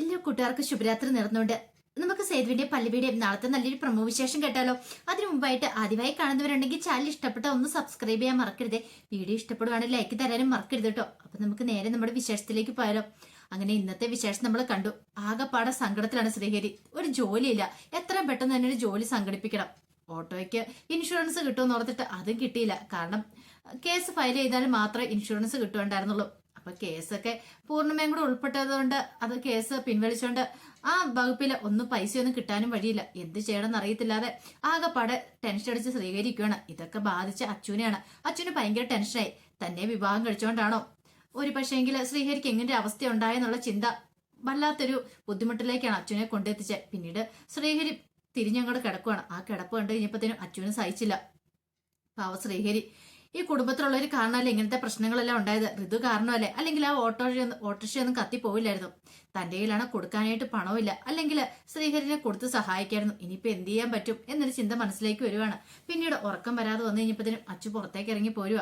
എല്ലാ കൂട്ടുകാർക്ക് ശുഭരാത്രി നേർന്നുകൊണ്ട്. നമുക്ക് സേതുവിന്റെ പല്ലവിയുടെയും നാളത്തെ നല്ലൊരു പ്രമോ വിശേഷം കേട്ടാലോ? അതിനു മുമ്പായിട്ട് ആദ്യമായി കാണുന്നവരുണ്ടെങ്കിൽ ചാനൽ ഇഷ്ടപ്പെട്ട ഒന്ന് സബ്സ്ക്രൈബ് ചെയ്യാൻ മറക്കരുത്. വീഡിയോ ഇഷ്ടപ്പെടുവാണെങ്കിൽ ലൈക്ക് തരാനും മറക്കരുത് കേട്ടോ. അപ്പൊ നമുക്ക് നേരെ നമ്മുടെ വിശേഷത്തിലേക്ക് പോയാലോ. അങ്ങനെ ഇന്നത്തെ വിശേഷം നമ്മൾ കണ്ടു. ആകെപ്പാടെ സങ്കടത്തിലാണ് ശ്രീഹരി. ഒരു ജോലിയില്ല. എത്രയും പെട്ടെന്ന് തന്നെ ഒരു ജോലി സംഘടിപ്പിക്കണം. ഓട്ടോയ്ക്ക് ഇൻഷുറൻസ് കിട്ടുമെന്ന് ഓർത്തിട്ട് അതും കിട്ടിയില്ല. കാരണം കേസ് ഫയൽ ചെയ്താൽ മാത്രമേ ഇൻഷുറൻസ് കിട്ടുണ്ടായിരുന്നുള്ളൂ അപ്പൊ കേസൊക്കെ പൂർണമായും കൂടെ ഉൾപ്പെട്ടതുകൊണ്ട് അത് കേസ് പിൻവലിച്ചുകൊണ്ട് ആ വകുപ്പിൽ ഒന്നും പൈസയൊന്നും കിട്ടാനും വഴിയില്ല. എന്ത് ചെയ്യണമെന്ന് അറിയത്തില്ലാതെ ആകെപ്പാടെ ടെൻഷൻ അടിച്ച് സ്വീകരിക്കുകയാണ് ഇതൊക്കെ ബാധിച്ച അച്ഛനെയാണ്. അച്ഛന് ഭയങ്കര ടെൻഷനായി തന്നെ വിവാഹം കഴിച്ചുകൊണ്ടാണോ ഒരു പക്ഷേങ്കിൽ ശ്രീഹരിക്ക് എങ്ങനെ അവസ്ഥ ഉണ്ടായെന്നുള്ള ചിന്ത വല്ലാത്തൊരു ബുദ്ധിമുട്ടിലേക്കാണ് അച്ഛനെ കൊണ്ടെത്തിച്ചത്. പിന്നീട് ശ്രീഹരി തിരിഞ്ഞങ്ങോട്ട് കിടക്കുവാണ്. ആ കിടപ്പ് കണ്ടു കഴിഞ്ഞപ്പോഴത്തേനും അച്ഛനും സഹിച്ചില്ല. പാവ ശ്രീഹരി. ഈ കുടുംബത്തിലുള്ളവർ കാരണമല്ലേ ഇങ്ങനത്തെ പ്രശ്നങ്ങളെല്ലാം ഉണ്ടായത്? ഋതു കാരണമല്ലേ? അല്ലെങ്കിൽ ആ ഓട്ടോറിക്ഷ ഓട്ടോറിക്ഷയൊന്നും കത്തിപ്പോയില്ലായിരുന്നു തന്റെ കയ്യിലാണ് കൊടുക്കാനായിട്ട് പണമില്ല. അല്ലെങ്കിൽ ശ്രീഹരിനെ കൊടുത്ത് സഹായിക്കായിരുന്നു. ഇനിയിപ്പോ എന്ത് ചെയ്യാൻ പറ്റും എന്നൊരു ചിന്ത മനസ്സിലേക്ക് വരുവാണ്. പിന്നീട് ഉറക്കം വരാതെ വന്നു കഴിഞ്ഞപ്പോഴത്തേനും അച്ചു പുറത്തേക്ക് ഇറങ്ങി പോരുക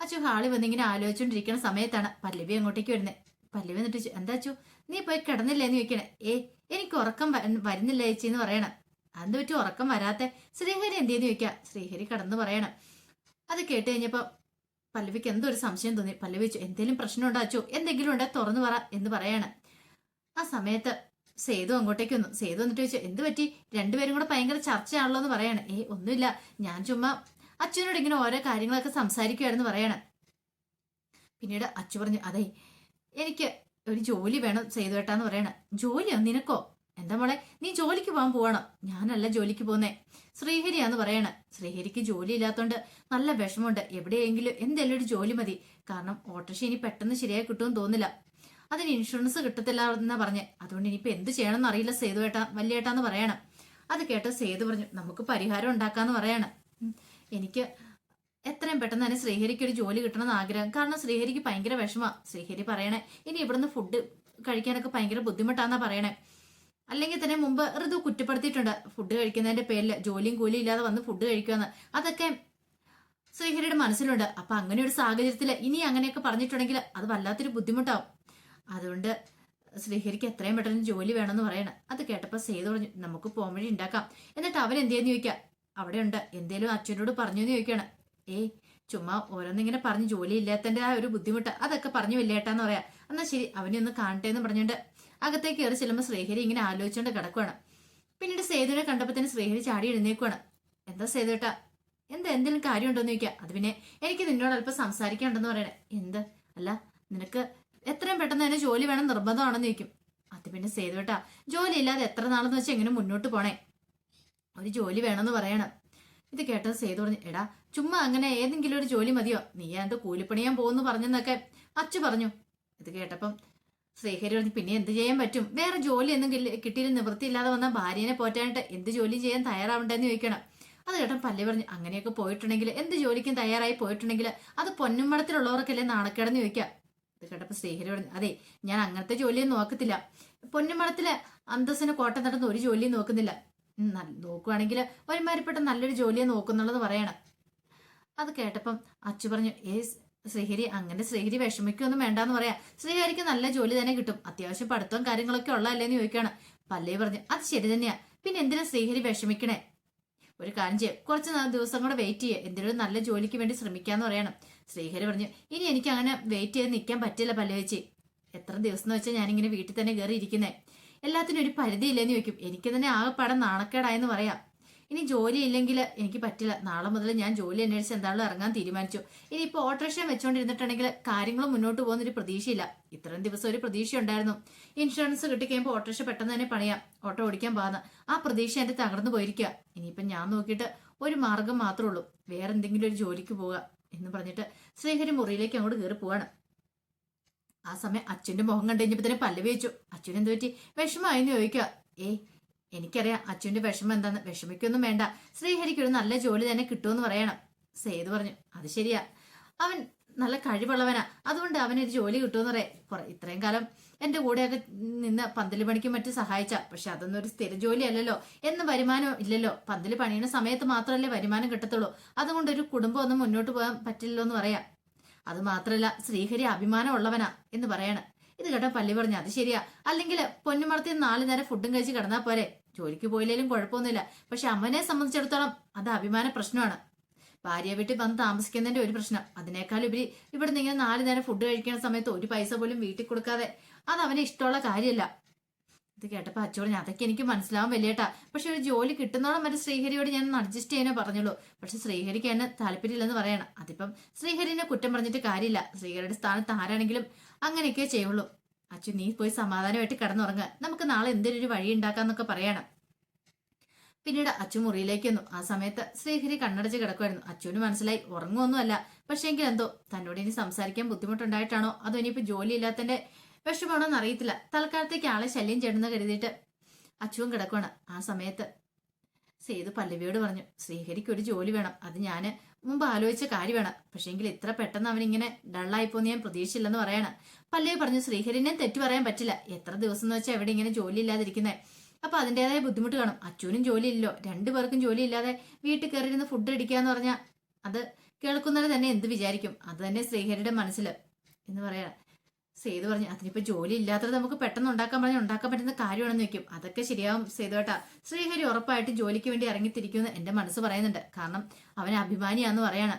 അച്ചു ഹാളി വന്നിങ്ങനെ ആലോചിച്ചുകൊണ്ടിരിക്കുന്ന സമയത്താണ് പല്ലവി അങ്ങോട്ടേക്ക് വരുന്നത് പല്ലവി എന്നിട്ട് എന്താ അച്ചു? നീ പോയി കിടന്നില്ലേ എന്ന് ചോദിക്കണേ. ഏ എനിക്ക് ഉറക്കം വരുന്നില്ല ചേച്ചി എന്ന് പറയണം. അന്ത് പറ്റി ഉറക്കം വരാത്ത? ശ്രീഹരി എന്തേന്ന് ചോദിക്കാം. ശ്രീഹരി കിടന്ന് പറയണം. അത് കേട്ട് കഴിഞ്ഞപ്പോ പല്ലവിക്ക് എന്തോ ഒരു സംശയം തോന്നി. പല്ലവി എന്തെങ്കിലും പ്രശ്നം ഉണ്ടാച്ചോ എന്തെങ്കിലും ഉണ്ടോ തുറന്നു പറ എന്ന് പറയാണ്. ആ സമയത്ത് സേതു അങ്ങോട്ടേക്ക് വന്നു. സേതു വന്നിട്ട് ചോദിച്ചു എന്ത് പറ്റി? രണ്ടുപേരും കൂടെ ഭയങ്കര ചർച്ചയാണല്ലോ എന്ന് പറയാണ്. ഏ ഒന്നുമില്ല. ഞാൻ ചുമ്മാ അച്ഛനോട് ഇങ്ങനെ ഓരോ കാര്യങ്ങളൊക്കെ സംസാരിക്കുകയാണെന്ന് പറയാണ്. പിന്നീട് അച്ചു പറഞ്ഞു അതെ എനിക്ക് ഒരു ജോലി വേണം സേതു ഏട്ടാന്ന് പറയാണ്. ജോലിയോ? നിനക്കോ? എന്താ മോളെ നീ ജോലിക്ക് പോകാൻ പോവണം? ഞാനല്ല ജോലിക്ക് പോകുന്നേ. ശ്രീഹരിയാന്ന് പറയണ. ശ്രീഹരിക്ക് ജോലി ഇല്ലാത്തോണ്ട് നല്ല വിഷമമുണ്ട്. എവിടെയെങ്കിലും എന്തെങ്കിലും ഒരു ജോലി മതി. കാരണം ഓട്ടോറിക്ഷ ഇനി പെട്ടെന്ന് ശരിയായി കിട്ടുമെന്ന് തോന്നില്ല അതിന് ഇൻഷുറൻസ് കിട്ടത്തില്ല എന്നാ പറഞ്ഞ്. അതുകൊണ്ട് ഇനിയിപ്പോ എന്ത് ചെയ്യണമെന്ന് അറിയില്ല സേതു ഏട്ടാ വലിയേട്ടാന്ന് പറയണം. അത് കേട്ട് സേതു പറഞ്ഞു നമുക്ക് പരിഹാരം ഉണ്ടാക്കാന്ന് പറയാണ്. എനിക്ക് എത്രയും പെട്ടെന്ന് തന്നെ ശ്രീഹരിക്ക് ഒരു ജോലി കിട്ടണമെന്ന് ആഗ്രഹം. കാരണം ശ്രീഹരിക്ക് ഭയങ്കര വിഷമ. ശ്രീഹരി പറയണേ ഇനി ഇവിടുന്ന് ഫുഡ് കഴിക്കാനൊക്കെ ഭയങ്കര ബുദ്ധിമുട്ടാന്നാ പറയണേ. അല്ലെങ്കിൽ തന്നെ മുമ്പ് ഋതു കുറ്റപ്പെടുത്തിയിട്ടുണ്ട്. ഫുഡ് കഴിക്കുന്നതിന്റെ പേരിൽ ജോലിയും കൂലിയും ഇല്ലാതെ വന്ന് ഫുഡ് കഴിക്കുമെന്ന് അതൊക്കെ ശ്രീഹരിയുടെ മനസ്സിലുണ്ട്. അപ്പൊ അങ്ങനെ ഒരു സാഹചര്യത്തിൽ ഇനി അങ്ങനെയൊക്കെ പറഞ്ഞിട്ടുണ്ടെങ്കിൽ അത് വല്ലാത്തൊരു ബുദ്ധിമുട്ടാവും. അതുകൊണ്ട് ശ്രീഹരിക്ക് എത്രയും പെട്ടെന്ന് ജോലി വേണമെന്ന് പറയണം. അത് കേട്ടപ്പോൾ സേതു പറഞ്ഞു നമുക്ക് പോംവഴി ഉണ്ടാക്കാം എന്നിട്ട് അവൻ എന്തേന്ന് ചോദിക്കാം അവിടെ ഉണ്ട് എന്തേലും അച്ഛനോട് പറഞ്ഞു എന്ന് ചോദിക്കുകയാണ് ഏയ് ചുമ്മാ ഓരോന്നിങ്ങനെ പറഞ്ഞ് ജോലി ഇല്ലാത്തതിന്റെ ആ ഒരു ബുദ്ധിമുട്ട് അതൊക്കെ പറഞ്ഞു വില്ലേട്ടാന്ന് പറയാം. എന്നാൽ ശരി അവനെ ഒന്ന് കാണട്ടെ എന്ന് പറഞ്ഞുകൊണ്ട് അകത്തേക്ക് കയറി ചെല്ലുമ്പോൾ ശ്രീഹരി ഇങ്ങനെ ആലോചിച്ചുകൊണ്ട് കിടക്കുവാണ്. പിന്നീട് സേതുവിനെ കണ്ടപ്പോൾ തന്നെ ശ്രീഹരി ചാടി എഴുന്നേക്കുവാണ്. എന്താ സേതുട്ടാ എന്താ എന്തെങ്കിലും കാര്യമുണ്ടോന്ന് ചോദിക്കാം. അത് പിന്നെ എനിക്ക് നിന്നോട് അല്പം സംസാരിക്കാനുണ്ടെന്ന് പറയണേ. എന്ത്? അല്ല നിനക്ക് എത്രയും പെട്ടെന്ന് തന്നെ ജോലി വേണം നിർബന്ധമാണെന്ന് ചോദിക്കും. അത് പിന്നെ സേതുട്ടാ ജോലി ഇല്ലാതെ എത്ര നാളെന്ന് വെച്ചാൽ എങ്ങനെ മുന്നോട്ട് പോണേ? ഒരു ജോലി വേണമെന്ന് പറയണം. ഇത് കേട്ടത് സേതു പറഞ്ഞു എടാ ചുമ്മാ അങ്ങനെ ഏതെങ്കിലും ഒരു ജോലി മതിയോ? നീ എന്താ കൂലിപ്പണിയാൻ പോകുന്നു പറഞ്ഞെന്നൊക്കെ അച്ചു പറഞ്ഞു. ഇത് കേട്ടപ്പം ശ്രീഹരി പറഞ്ഞു പിന്നെ എന്ത് ചെയ്യാൻ പറ്റും? വേറെ ജോലി ഒന്നും കിട്ടിയില്ല നിവൃത്തിയില്ലാതെ വന്ന ഭാര്യനെ പോറ്റാനായിട്ട് എന്ത് ജോലി ചെയ്യാൻ തയ്യാറാവണ്ടെന്ന് ചോദിക്കണം. അത് ചേട്ടൻ പല്ലി പറഞ്ഞു അങ്ങനെയൊക്കെ പോയിട്ടുണ്ടെങ്കിൽ എന്ത് ജോലിക്കും തയ്യാറായി പോയിട്ടുണ്ടെങ്കിൽ അത് പൊന്നുമടത്തിലുള്ളവർക്കല്ലേ നാണക്കേടെന്ന് ചോദിക്കാം. ഇത് കേട്ടപ്പോൾ ശ്രീഹരി പറഞ്ഞു അതെ ഞാൻ അങ്ങനത്തെ ജോലിയൊന്നും നോക്കത്തില്ല. പൊന്നുമടത്തിലെ അന്തസ്സിന് കോട്ടം നടന്ന ഒരു ജോലിയും നോക്കുന്നില്ല. നോക്കുവാണെങ്കിൽ ഒരുമാതിരിപ്പെട്ട നല്ലൊരു ജോലിയെ നോക്കുന്നുള്ളത് പറയണം. അത് കേട്ടപ്പം അച്ചു പറഞ്ഞു ഏ ശ്രീഹരി അങ്ങനെ ശ്രീഹരി വിഷമിക്കൊന്നും വേണ്ടാന്ന് പറയാം. ശ്രീഹരിക്ക് നല്ല ജോലി തന്നെ കിട്ടും. അത്യാവശ്യം പഠിത്തവും കാര്യങ്ങളൊക്കെ ഉള്ളതല്ലേന്ന് ചോദിക്കാണ്. പല്ലേ പറഞ്ഞു അത് ശരി തന്നെയാ. പിന്നെ എന്തിനാ ശ്രീഹരി വിഷമിക്കണേ? ഒരു കാര്യം ചെയ്യാം കുറച്ച് ദിവസം കൂടെ വെയിറ്റ് ചെയ്യുക എന്തെങ്കിലും നല്ല ജോലിക്ക് വേണ്ടി ശ്രമിക്കാന്ന് പറയണം. ശ്രീഹരി പറഞ്ഞു ഇനി എനിക്ക് അങ്ങനെ വെയിറ്റ് ചെയ്ത് നിൽക്കാൻ പറ്റില്ല പല്ലവേച്ചി എത്ര ദിവസം എന്ന് വെച്ചാൽ ഞാനിങ്ങനെ വീട്ടിൽ തന്നെ കയറി ഇരിക്കുന്നേ എല്ലാത്തിനും ഒരു പരിധിയില്ലെന്ന് ചോദിക്കും. എനിക്ക് തന്നെ ആകെപ്പാടെ നാണക്കേടായെന്ന് പറയാം. ഇനി ജോലി ഇല്ലെങ്കിൽ എനിക്ക് പറ്റില്ല. നാളെ മുതൽ ഞാൻ ജോലി അന്വേഷിച്ച് എന്താണല്ലോ ഇറങ്ങാൻ തീരുമാനിച്ചു. ഇനിയിപ്പോൾ ഓട്ടോറിക്ഷ വെച്ചുകൊണ്ടിരുന്നിട്ടുണ്ടെങ്കിൽ കാര്യങ്ങൾ മുന്നോട്ട് പോകുന്ന ഒരു പ്രതീക്ഷയില്ല. ഇത്രയും ദിവസം ഒരു പ്രതീക്ഷ ഉണ്ടായിരുന്നു ഇൻഷുറൻസ് കിട്ടിക്കഴിയുമ്പോൾ ഓട്ടോറിക്ഷ പെട്ടെന്ന് തന്നെ പണിയാം. ഓട്ടോ ഓടിക്കാൻ പോകുന്ന ആ പ്രതീക്ഷ എന്റെ തകർന്നു പോയിരിക്കുക ഇനിയിപ്പം ഞാൻ നോക്കിയിട്ട് ഒരു മാർഗം മാത്രമേ ഉള്ളൂ. വേറെ എന്തെങ്കിലും ഒരു ജോലിക്ക് പോവുക എന്ന് പറഞ്ഞിട്ട് ശ്രീഹരി മുറിയിലേക്ക് അങ്ങോട്ട് കയറി പോവാണ്. ആ സമയം അച്ഛന്റെ മുഖം കണ്ടു കഴിഞ്ഞപ്പോൾ തന്നെ പല്ലവി വെച്ചു അച്ഛൻ പറ്റി? പറ്റി എന്ന് ചോദിക്കുക ഏയ് എനിക്കറിയാം അച്ഛന്റെ വിഷമം എന്താന്ന്. വിഷമിക്കൊന്നും വേണ്ട. ശ്രീഹരിക്ക് ഒരു നല്ല ജോലി തന്നെ കിട്ടുമെന്ന് പറയണം. സേതു പറഞ്ഞു അത് ശരിയാ. അവൻ നല്ല കഴിവുള്ളവനാ. അതുകൊണ്ട് അവനൊരു ജോലി കിട്ടുമെന്ന് പറയാം. ഇത്രയും കാലം എന്റെ കൂടെയൊക്കെ നിന്ന് പന്തൽ പണിക്കും മറ്റും സഹായിച്ച. പക്ഷെ അതൊന്നും ഒരു സ്ഥിര ജോലി അല്ലല്ലോ എന്ന് വരുമാനം ഇല്ലല്ലോ. പന്തൽ പണിയുന്ന സമയത്ത് മാത്രമല്ലേ വരുമാനം കിട്ടത്തുള്ളൂ. അതുകൊണ്ട് ഒരു കുടുംബം ഒന്നും മുന്നോട്ട് പോകാൻ പറ്റില്ലല്ലോ എന്ന് പറയാം. അത് മാത്രല്ല ശ്രീഹരി അഭിമാനമുള്ളവനാ എന്ന് പറയണം. ഇത് കേട്ടോ പല്ലി പറഞ്ഞു അത് ശരിയാ. അല്ലെങ്കിൽ പൊന്നുമർത്തി നാല് നേരം ഫുഡും കഴിച്ച് കിടന്നാൽ പോരെ. ജോലിക്ക് പോയില്ലേലും കുഴപ്പമൊന്നുമില്ല. പക്ഷെ അമ്മനെ സംബന്ധിച്ചിടത്തോളം അത് അഭിമാന പ്രശ്നമാണ്. ഭാര്യ വീട്ടിൽ വന്ന് താമസിക്കുന്നതിന്റെ ഒരു പ്രശ്നം. അതിനേക്കാൾ ഉപരി ഇവിടെ നിന്ന് ഇങ്ങനെ നാല് നേരം ഫുഡ് കഴിക്കുന്ന സമയത്ത് ഒരു പൈസ പോലും വീട്ടിൽ കൊടുക്കാതെ. അത് അവന് ഇഷ്ടമുള്ള കാര്യമല്ല. ഇത് കേട്ടപ്പോ അച്ചോട് അതൊക്കെ എനിക്ക് മനസ്സിലാവാൻ വലിയേട്ടാ പക്ഷെ ഒരു ജോലി കിട്ടുന്നോളം വരെ ശ്രീഹരിയോട് ഞാൻ അഡ്ജസ്റ്റ് ചെയ്യാനേ പറഞ്ഞുള്ളൂ. പക്ഷെ ശ്രീഹരിക്ക് എന്നെ താല്പര്യമില്ലെന്ന് പറയണം. അതിപ്പം ശ്രീഹരിനെ കുറ്റം പറഞ്ഞിട്ട് കാര്യമില്ല. ശ്രീഹരിയുടെ സ്ഥാനത്ത് ആരാണെങ്കിലും അങ്ങനെയൊക്കെ ചെയ്യുള്ളൂ. അച്ഛൻ നീ പോയി സമാധാനമായിട്ട് കിടന്നുറങ്ങുക നമുക്ക് നാളെ എന്തെങ്കിലും ഒരു വഴി ഉണ്ടാക്കാന്നൊക്കെ പറയണം. പിന്നീട് അച്ചു മുറിയിലേക്ക് വന്നു ആ സമയത്ത് ശ്രീഹരി കണ്ണടച്ച് കിടക്കുമായിരുന്നു അച്ചുവിന് മനസ്സിലായി ഉറങ്ങുമൊന്നുമല്ല പക്ഷേങ്കിൽ എന്തോ തന്നോട് ഇനി സംസാരിക്കാൻ ബുദ്ധിമുട്ടുണ്ടായിട്ടാണോ? അതോ ഇനിയിപ്പോ ജോലി ഇല്ലാത്തതിന്റെ വിഷമാണോ എന്ന് അറിയത്തില്ല. തൽക്കാലത്തേക്ക് ആളെ ശല്യം ചെയ്യണമെന്ന് കരുതിയിട്ട് അച്ചുവും കിടക്കുവാണ് ആ സമയത്ത്. സേതു പല്ലവിയോട് പറഞ്ഞു ശ്രീഹരിക്ക് ഒരു ജോലി വേണം. അത് ഞാൻ മുമ്പ് ആലോചിച്ച കാര്യമാണ്. പക്ഷേങ്കിൽ ഇത്ര പെട്ടെന്ന് അവനിങ്ങനെ ഡള്ളായിപ്പോന്ന് ഞാൻ പ്രതീക്ഷിച്ചില്ലെന്ന് പറയണം. പല്ലവി പറഞ്ഞു ശ്രീഹരിനെ തെറ്റു പറയാൻ പറ്റില്ല. എത്ര ദിവസം എന്ന് വെച്ചാൽ എവിടെ ഇങ്ങനെ ജോലി ഇല്ലാതിരിക്കുന്നത് അപ്പൊ അതിന്റെതായ ബുദ്ധിമുട്ട് കാണും. അച്ഛനും ജോലിയില്ലല്ലോ രണ്ടുപേർക്കും ജോലി ഇല്ലാതെ വീട്ടിൽ കയറിയിരുന്ന് ഫുഡ് അടിക്കാന്ന് പറഞ്ഞാൽ അത് കേൾക്കുന്നവർ തന്നെ എന്ത് വിചാരിക്കും? അത് തന്നെ ശ്രീഹരിയുടെ മനസ്സിൽ എന്ന് പറയാ സേതു പറഞ്ഞു അതിനിപ്പോ ജോലി ഇല്ലാത്തത് നമുക്ക് പെട്ടെന്ന് ഉണ്ടാക്കാൻ പറഞ്ഞു ഉണ്ടാക്കാൻ പറ്റുന്ന കാര്യമാണെന്ന് വെക്കും അതൊക്കെ ശരിയാവും സേതു ഏട്ടാ. ശ്രീഹരി ഉറപ്പായിട്ട് ജോലിക്ക് വേണ്ടി ഇറങ്ങിത്തിരിക്കുമെന്ന് എന്റെ മനസ്സ് പറയുന്നുണ്ട്. കാരണം അവൻ അഭിമാനിയാന്ന് പറയാണ്.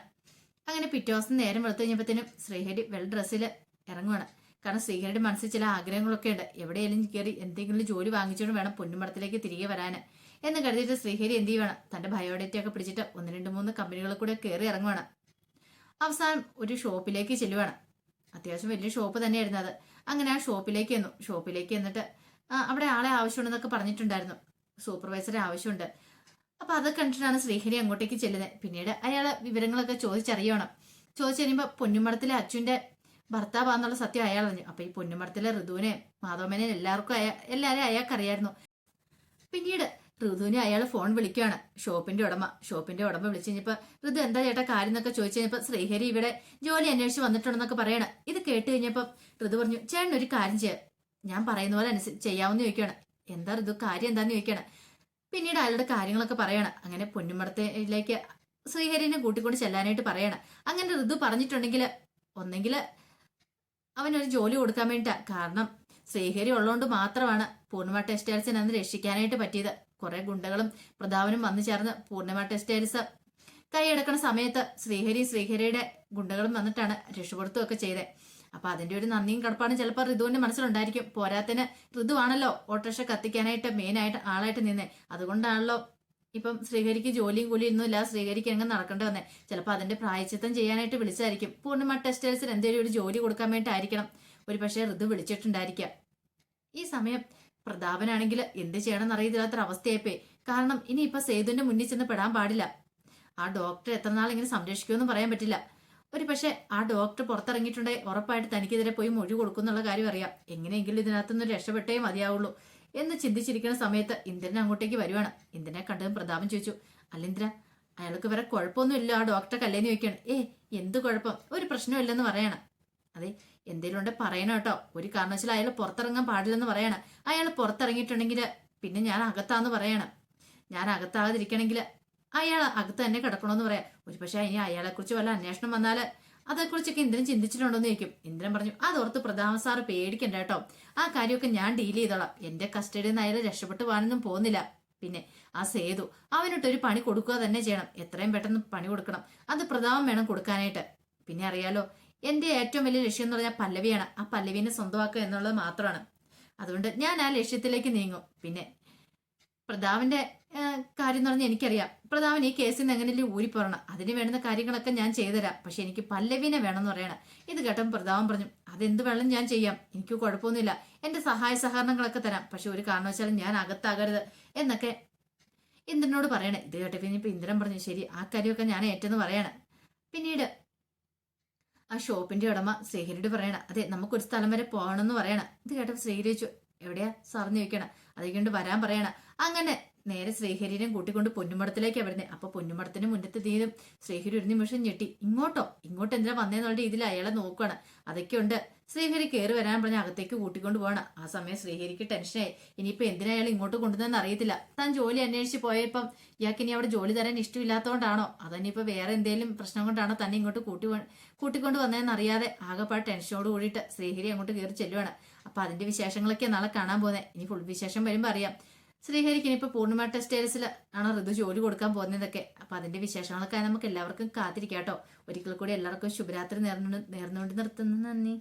അങ്ങനെ പിറ്റേ ദിവസം നേരം വെളുത്തു കഴിഞ്ഞപ്പോഴത്തേനും ശ്രീഹരി വെൽ ഡ്രസ്സിൽ ഇറങ്ങുവാണ്. കാരണം ശ്രീഹരിയുടെ മനസ്സിൽ ചില ആഗ്രഹങ്ങളൊക്കെ ഉണ്ട്. എവിടെയെങ്കിലും കയറി എന്തെങ്കിലും ജോലി വാങ്ങിച്ചുകൊണ്ട് വേണം പൊന്നുമടത്തിലേക്ക് തിരികെ വരാൻ. എന്ന് കരുതിയിട്ട് ശ്രീഹരി എന്ത് ചെയ്യുവാണ്? തന്റെ ബയോഡേറ്റ ഒക്കെ പിടിച്ചിട്ട് ഒന്ന് രണ്ട് മൂന്ന് കമ്പനികളിൽ കൂടെ കയറി ഇറങ്ങുവാണ്. അവസാനം ഒരു ഷോപ്പിലേക്ക് ചെല്ലുവാണ്. അത്യാവശ്യം വലിയ ഷോപ്പ് തന്നെയായിരുന്നു അത്. അങ്ങനെ ആ ഷോപ്പിലേക്ക് ചെന്നു ഷോപ്പിലേക്ക് എന്നിട്ട് അവിടെ ആളെ ആവശ്യമുണ്ടെന്നൊക്കെ പറഞ്ഞിട്ടുണ്ടായിരുന്നു. സൂപ്പർവൈസറെ ആവശ്യമുണ്ട്. അപ്പൊ അത് കണ്ടിട്ടാണ് ശ്രീഹരി അങ്ങോട്ടേക്ക് ചെല്ലുന്നത് പിന്നീട് അയാളെ വിവരങ്ങളൊക്കെ ചോദിച്ചറിയണം. ചോദിച്ചു കഴിയുമ്പോൾ പൊന്നുമടത്തിലെ അച്ഛന്റെ ഭർത്താവാന്നുള്ള സത്യം അയാൾ അറിഞ്ഞു. അപ്പൊ ഈ പൊന്നുമടത്തിലെ ഋതുവിനെ മാധവമേനെ എല്ലാവർക്കും അയാ എല്ലാവരെയും അയാൾക്കറിയായിരുന്നു. പിന്നീട് ഋതുവിനെ അയാൾ ഫോൺ വിളിക്കുകയാണ്. ഷോപ്പിന്റെ ഉടമ. ഷോപ്പിന്റെ ഉടമ വിളിച്ചു കഴിഞ്ഞപ്പോ ഋതു എന്താ ചേട്ടാ കാര്യം എന്നൊക്കെ ചോദിച്ചു കഴിഞ്ഞപ്പോ ശ്രീഹരി ഇവിടെ ജോലി അന്വേഷിച്ച് വന്നിട്ടുണ്ടെന്നൊക്കെ പറയണം. ഇത് കേട്ട് കഴിഞ്ഞപ്പോ ഋതു പറഞ്ഞു ചേട്ടൻ ഒരു കാര്യം ചെയ്യാം. ഞാൻ പറയുന്ന പോലെ അനുസരിച്ച് ചെയ്യാവുന്ന ചോദിക്കുകയാണ്. എന്താ ഋതു കാര്യം എന്താന്ന് ചോദിക്കുകയാണ്. പിന്നീട് അയാളുടെ കാര്യങ്ങളൊക്കെ പറയണം. അങ്ങനെ പൊന്നുമടത്തിലേക്ക് ശ്രീഹരിനെ കൂട്ടിക്കൊണ്ട് ചെല്ലാനായിട്ട് പറയണം. അങ്ങനെ ഋതു പറഞ്ഞിട്ടുണ്ടെങ്കിൽ ഒന്നെങ്കിൽ അവനൊരു ജോലി കൊടുക്കാൻ വേണ്ടിട്ടാ കാരണം ശ്രീഹരി ഉള്ളതുകൊണ്ട് മാത്രമാണ് പൂർണിമ ടെക്സ്റ്റൈൽസിനെ അന്ന് രക്ഷിക്കാനായിട്ട് പറ്റിയത്. കുറെ ഗുണ്ടകളും പ്രതാപനും വന്നു ചേർന്ന് പൂർണിമ ടെക്സ്റ്റൈൽസ് കൈയടക്കണ സമയത്ത് ശ്രീഹരി ശ്രീഹരിയുടെ ഗുണ്ടകളും വന്നിട്ടാണ് രക്ഷപ്പെടുത്തുകയൊക്കെ ചെയ്തത് അപ്പൊ അതിന്റെ ഒരു നന്ദിയും കടപ്പാടും ചിലപ്പോൾ ഋതുവിന്റെ മനസ്സിലുണ്ടായിരിക്കും. പോരാത്തിന് ഋതുവാണല്ലോ ഓട്ടോറിക്ഷ കത്തിക്കാനായിട്ട് മെയിനായിട്ട് ആളായിട്ട് നിന്നേ. അതുകൊണ്ടാണല്ലോ ഇപ്പം ശ്രീഹരിക്ക് ജോലിയും കൂലിയും ഒന്നും ഇല്ല ശ്രീഹരിക്ക് എങ്ങനെ നടക്കേണ്ടി വന്നേ. ചിലപ്പോൾ അതിന്റെ പ്രായച്ചിത്തം ചെയ്യാനായിട്ട് വിളിച്ചായിരിക്കും. പൂർണിമ ടെക്സ്റ്റൈൽസിൽ എന്തെങ്കിലും ഒരു ജോലി കൊടുക്കാൻ വേണ്ടിയിട്ടായിരിക്കണം. ഒരു പക്ഷേ ഋതു വിളിച്ചിട്ടുണ്ടായിരിക്കാം. ഈ സമയം പ്രതാപനാണെങ്കിൽ എന്ത് ചെയ്യണമെന്ന് അറിയത്തില്ലാത്തൊരു അവസ്ഥയായിപ്പോയി കാരണം ഇനി ഇപ്പൊ സേതുവിന്റെ മുന്നിൽ ചെന്ന് പെടാൻ പാടില്ല. ആ ഡോക്ടർ എത്ര നാൾ ഇങ്ങനെ സംരക്ഷിക്കുമെന്ന് പറയാൻ പറ്റില്ല. ഒരു പക്ഷേ ആ ഡോക്ടർ പുറത്തിറങ്ങിയിട്ടുണ്ടെങ്കിൽ ഉറപ്പായിട്ട് തനിക്കെതിരെ പോയി മൊഴി കൊടുക്കുന്നുള്ള കാര്യം അറിയാം. എങ്ങനെയെങ്കിലും ഇതിനകത്തുനിന്ന് രക്ഷപ്പെട്ടേ മതിയാവുള്ളൂ എന്ന് ചിന്തിച്ചിരിക്കുന്ന സമയത്ത് ഇന്ദ്രൻ അങ്ങോട്ടേക്ക് വരുവാണ്. ഇന്ദ്രനെ കണ്ടതും പ്രതാപം ചോദിച്ചു അല്ല ഇന്ദ്ര അയാൾക്ക് വേറെ കുഴപ്പമൊന്നുമില്ല. ആ ഡോക്ടറെ കല്ലേന്ന് ചോദിക്കണം ഏ എന്ത് കുഴപ്പം? ഒരു പ്രശ്നമില്ലെന്ന് പറയണം. അതെ എന്തെങ്കിലും ഉണ്ട് പറയണം കേട്ടോ. ഒരു കാരണവശാലും അയാൾ പുറത്തിറങ്ങാൻ പാടില്ലെന്ന് പറയണം. അയാൾ പുറത്തിറങ്ങിയിട്ടുണ്ടെങ്കിൽ പിന്നെ ഞാൻ അകത്താന്ന് പറയണം. ഞാൻ അകത്താകാതിരിക്കണമെങ്കിൽ അയാൾ അകത്ത് തന്നെ കിടക്കണമെന്ന് പറയാം. ഒരു പക്ഷേ ഇനി അയാളെക്കുറിച്ച് വല്ല അന്വേഷണം വന്നാൽ അതേക്കുറിച്ചൊക്കെ ഇന്ദ്രൻ ചിന്തിച്ചിട്ടുണ്ടോന്ന് ചോദിക്കും. ഇന്ദ്രൻ പറഞ്ഞു അതോർത്ത് പ്രധാന സാറ് പേടിക്കണ്ട കേട്ടോ. ആ കാര്യമൊക്കെ ഞാൻ ഡീൽ ചെയ്തോളാം. എന്റെ കസ്റ്റഡിയിൽ നിന്ന് അയാൾ രക്ഷപ്പെട്ട് പോകാനൊന്നും പോകുന്നില്ല. പിന്നെ ആ സേതു അവനിട്ടൊരു പണി കൊടുക്കുക തന്നെ ചെയ്യണം. എത്രയും പെട്ടെന്ന് പണി കൊടുക്കണം. അത് പ്രതാപം വേണം കൊടുക്കാനായിട്ട്. പിന്നെ അറിയാലോ എന്റെ ഏറ്റവും വലിയ ലക്ഷ്യം എന്ന് പറഞ്ഞാൽ പല്ലവിയാണ്. ആ പല്ലവിനെ സ്വന്തമാക്കുക എന്നുള്ളത് മാത്രമാണ്. അതുകൊണ്ട് ഞാൻ ആ ലക്ഷ്യത്തിലേക്ക് നീങ്ങും. പിന്നെ പ്രതാവിന്റെ കാര്യം എന്ന് പറഞ്ഞാൽ എനിക്കറിയാം. പ്രതാപൻ ഈ കേസിൽ നിന്ന് എങ്ങനെയും ഊരിപ്പോറണം അതിന് വേണ്ടുന്ന കാര്യങ്ങളൊക്കെ ഞാൻ ചെയ്തുതരാം. പക്ഷെ എനിക്ക് പല്ലവിനെ വേണമെന്ന് പറയണം. ഇത് കേട്ടപ്പോൾ പ്രതാപൻ പറഞ്ഞു അതെന്ത് വേണം ഞാൻ ചെയ്യാം. എനിക്ക് കുഴപ്പമൊന്നുമില്ല. എന്റെ സഹായ സഹകരണങ്ങളൊക്കെ തരാം. പക്ഷെ ഒരു കാരണവശാലും ഞാൻ അകത്താകരുത്. എന്നൊക്കെ ഇന്ദ്രനോട് പറയണേ. ഇത് ഇനിയിപ്പോൾ ഇന്ദ്രൻ പറഞ്ഞു ശരി ആ കാര്യമൊക്കെ ഞാൻ ഏറ്റെന്ന് പറയണം. പിന്നീട് ആ ഷോപ്പിന്റെ ഉടമ ശ്രീഹരിയോട് പറയണ അതെ നമുക്കൊരു സ്ഥലം വരെ പോകണം എന്ന് പറയണം. ഇത് കേട്ടപ്പോൾ ശ്രീഹരി ചോദിച്ചു എവിടെയാ? സാറിന് ചോദിക്കണം അതുകൊണ്ട് വരാൻ പറയണം. അങ്ങനെ നേരെ ശ്രീഹരിനെയും കൂട്ടിക്കൊണ്ട് പൊന്നുമടത്തിലേക്കാണ് വരുന്നത് അപ്പൊ പൊന്നുമടത്തിന് മുന്നത്ത് തീരും ശ്രീഹരി ഒരു നിമിഷം ഞെട്ടി. ഇങ്ങോട്ടോ? ഇങ്ങോട്ട് എന്തിനാ വന്നേന്നുള്ള രീതിയിൽ അയാളെ നോക്കുകയാണ് അതൊക്കെ ഉണ്ട്. ശ്രീഹരി കയറി വരാൻ പറഞ്ഞ അകത്തേക്ക് കൂട്ടിക്കൊണ്ട് പോകണം ആ സമയം ശ്രീഹരിക്ക് ടെൻഷനായി. ഇനിയിപ്പോ എന്തിനാ അയാൾ ഇങ്ങോട്ട് കൊണ്ടുവന്നെന്ന് അറിയത്തില്ല. താൻ ജോലി അന്വേഷിച്ച് പോയപ്പം ഇയാൾക്ക് ഇനി അവിടെ ജോലി തരാൻ ഇഷ്ടമില്ലാത്തതുകൊണ്ടാണോ? അതനിയിപ്പോ വേറെ എന്തെങ്കിലും പ്രശ്നം കൊണ്ടാണോ തന്നെ ഇങ്ങോട്ട് കൂട്ടി കൂട്ടിക്കൊണ്ട് വന്നതെന്ന് അറിയാതെ ആകെപ്പാട് ടെൻഷനോട് കൂടിയിട്ട് ശ്രീഹരി അങ്ങോട്ട് കയറി ചെല്ലുവാണ്. അപ്പൊ അതിന്റെ വിശേഷങ്ങളൊക്കെ നാളെ കാണാൻ പോകുന്നത് ഇനി ഫുൾ വിശേഷം വരുമ്പോൾ അറിയാം. ശ്രീഹരിക്ക് ഇനിയിപ്പോൾ പൂർണിമ ടെക്സ്റ്റൈൽസിൽ ആണ് ഋതു ജോലി കൊടുക്കാൻ പോകുന്നതൊക്കെ അപ്പൊ അതിന്റെ വിശേഷങ്ങളൊക്കെ നമുക്ക് എല്ലാവർക്കും കാത്തിരിക്കാം കേട്ടോ. ഒരിക്കൽ കൂടി എല്ലാവർക്കും ശുഭരാത്രി നേർന്നു നേർന്നുകൊണ്ട് നിർത്തുന്നു. നന്ദി.